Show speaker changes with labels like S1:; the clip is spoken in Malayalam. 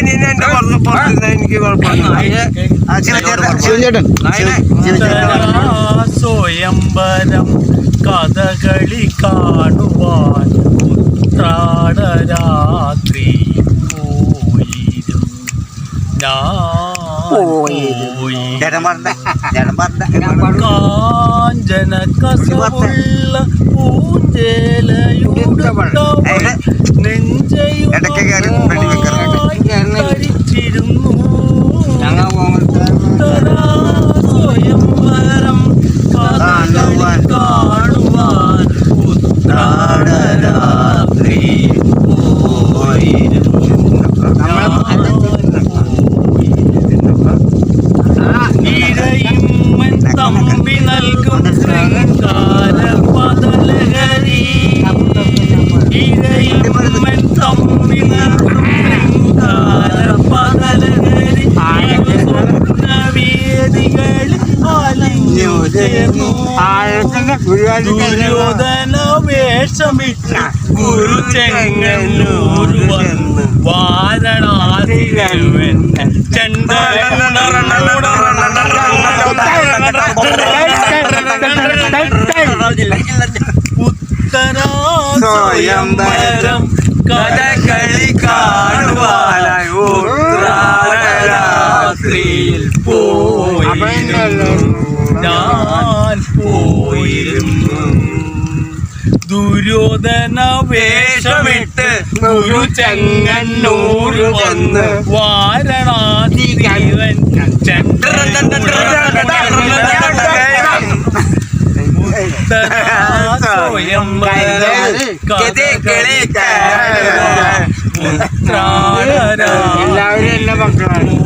S1: എനിക്ക്
S2: സ്വയംവരം കഥകളി കാണുവാൻ ഉത്രാടരാത്രി പോയിരുന്നു ഞാൻ പോയിരുന്നു കാഞ്ചന കസവുള്ള പൂഞ്ചേലയുടെ
S3: ഇടയ്ക്ക്
S2: വേഷമിട്ട് ഗുരു ചെങ്ങന്നൂർ വന്നു വാരണാസിരവൻ ഉത്തരാസ്വയംവരം കഥകളി കാണുവാനായി ഉത്രാടരാത്രിയിൽ പോയിരുന്നു. ഞാൻ പോയിരുന്നു. ദുര്യോധന വേഷമിട്ട് ഒരു ചെങ്ങന്നൂർ വന്ന് വാരണാസി ജീവൻ
S1: എല്ലാവരും എല്ലാ മക്കളാണ്.